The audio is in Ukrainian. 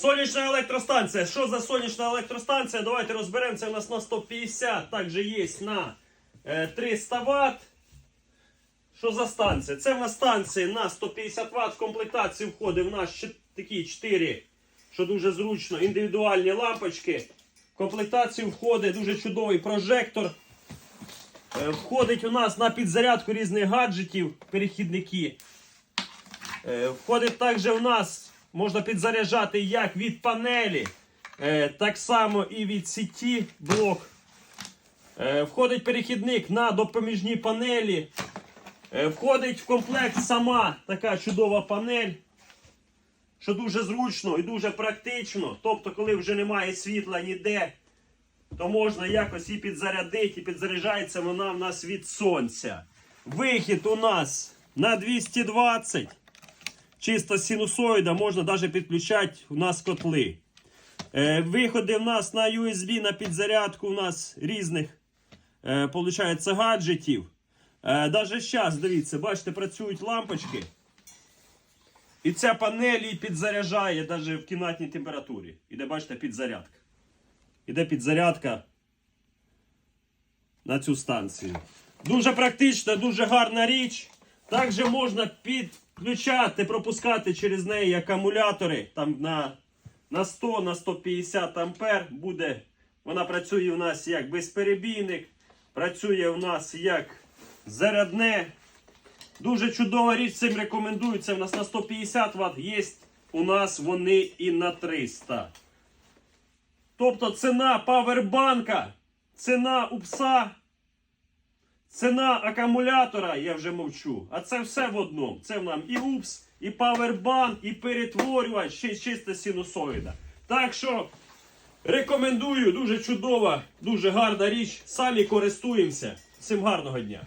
Сонячна електростанція. Що за сонячна електростанція? Давайте розберемо. Це у нас на 150, також є на е, 300 Вт. Що за станція? Це в нас станція на 150 Вт. В комплектацію входить в нас такі 4, що дуже зручно, індивідуальні лампочки. В комплектацію входить дуже чудовий прожектор. Е, Входить у нас на підзарядку різних гаджетів, перехідники. Е, Входить також у нас, можна підзаряджати як від панелі, е, так само і від сіті блок. Е, Входить перехідник на допоміжні панелі. Е, Входить в комплект сама така чудова панель, що дуже зручно і дуже практично. Тобто, коли вже немає світла ніде, то можна якось і підзарядити, і підзаряджається вона в нас від сонця. Вихід у нас на 220. Чисто синусоїда, можна навіть підключати у нас котли. Е, виходи в нас на USB, на підзарядку у нас різних е, получається, гаджетів. Е, Даже зараз, дивіться, бачите, працюють лампочки. І ця панель її підзаряджає навіть в кімнатній температурі. Іде, бачите, підзарядка. Іде підзарядка на цю станцію. Дуже практична, дуже гарна річ. Також можна підключати, пропускати через неї акумулятори там на, на 100 на 150 ампер. Буде, вона працює у нас як безперебійник, працює у нас як зарядне. Дуже чудова річ, цим рекомендується. У нас на 150 Вт є у нас вони і на 300. Тобто ціна павербанка, ціна упса, ціна акумулятора, я вже мовчу. А це все в одному. Це нам і упс, і павербанк, і перетворювач, ще чиста синусоїда. Так що рекомендую, дуже чудова, дуже гарна річ. Самі користуємося. Всім гарного дня!